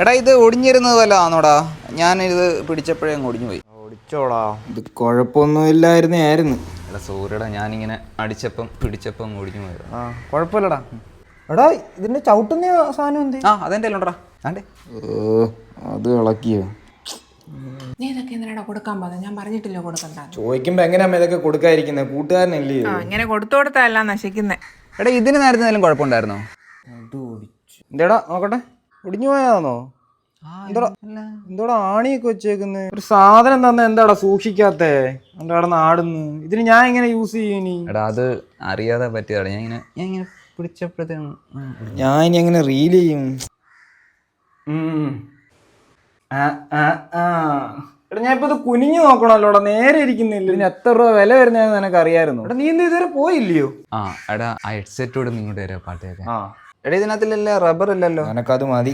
എടാ ഇത് ഒടിഞ്ഞിരുന്നത് വല്ലതാണോടാ ആണോടാ ഞാൻ ഇത് പിടിച്ചപ്പോഴേ അങ്ങ് ഒടിഞ്ഞു പോയി ഒടിച്ചോടാ. ഇത് കുഴപ്പമൊന്നും ആയിരുന്നു. എടാ സൂര്യടാ ഞാനിങ്ങനെ അടിച്ചപ്പം പിടിച്ചപ്പം ഒടിഞ്ഞു പോയത് ആ കുഴപ്പമില്ലടാ. എടാ ഇതിന്റെ ചവിട്ടുന്ന സാധനം എന്ത്? ആ അതെന്റെ ഉണ്ടടാ ആണ്ടേ. ഓ അത് ഇളക്കിയോ? നീ ഇതൊക്കെ എന്തിനാടാ കൊടുക്കാൻ പോകുന്നത് ഞാൻ പറഞ്ഞിട്ടില്ല കൊടുക്കണ്ട. ചോദിക്കുമ്പോ എങ്ങനെയാ ഇതൊക്കെ കൊടുക്കാതിരിക്കുന്നത് കൂട്ടുകാരനല്ലേ ആ ഇങ്ങനെ കൊടുത്തു കൊടുത്തല്ല നശിക്കുന്നേ. എടാ ഇതിന് നേരത്തെ എന്തെങ്കിലും കുഴപ്പമുണ്ടായിരുന്നോ? എന്തേടാ നോക്കട്ടെ. ഒടിഞ്ഞു പോയതാണോ? എന്തോടാ എന്തോടാ ആണിയൊക്കെ വെച്ചേക്കുന്നത് ഒരു സാധനം തന്നെ എന്താടാ സൂക്ഷിക്കാത്തേ? എന്താടാ അവിടെ നാടുന്നു? ഇതിന് ഞാൻ ഇങ്ങനെ യൂസ് ചെയ്യും ഇനി? എടാ അത് അറിയാതെ പറ്റിയതാണ്. ഞാൻ ഇങ്ങനെ ഞാൻ ഇങ്ങനെ പിടിച്ചപ്പോഴത്തേനും ഞാൻ ഇനി എങ്ങനെ റീൽ ചെയ്യും? ആ, ആ, ആ. എടാ ഞാൻ ഇപ്പൊ ഇത് കുനിഞ്ഞു നോക്കണല്ലോ നേരെ ഇരിക്കുന്നില്ല. ഇതിന് എത്ര രൂപ വില വരുന്നതെന്ന് നിനക്ക് അറിയായിരുന്നു എടാ നീ എന്ത് ഇതുവരെ പോയില്ലയോ? ആ എടാ ആ ഹെഡ്സെറ്റോട് നിങ്ങോട്ട് വരാം പാട്ട് ആ. എടാ ഇതിനകത്തില്ലല്ലേ റബ്ബർ ഇല്ലല്ലോ നിനക്കത് മതി.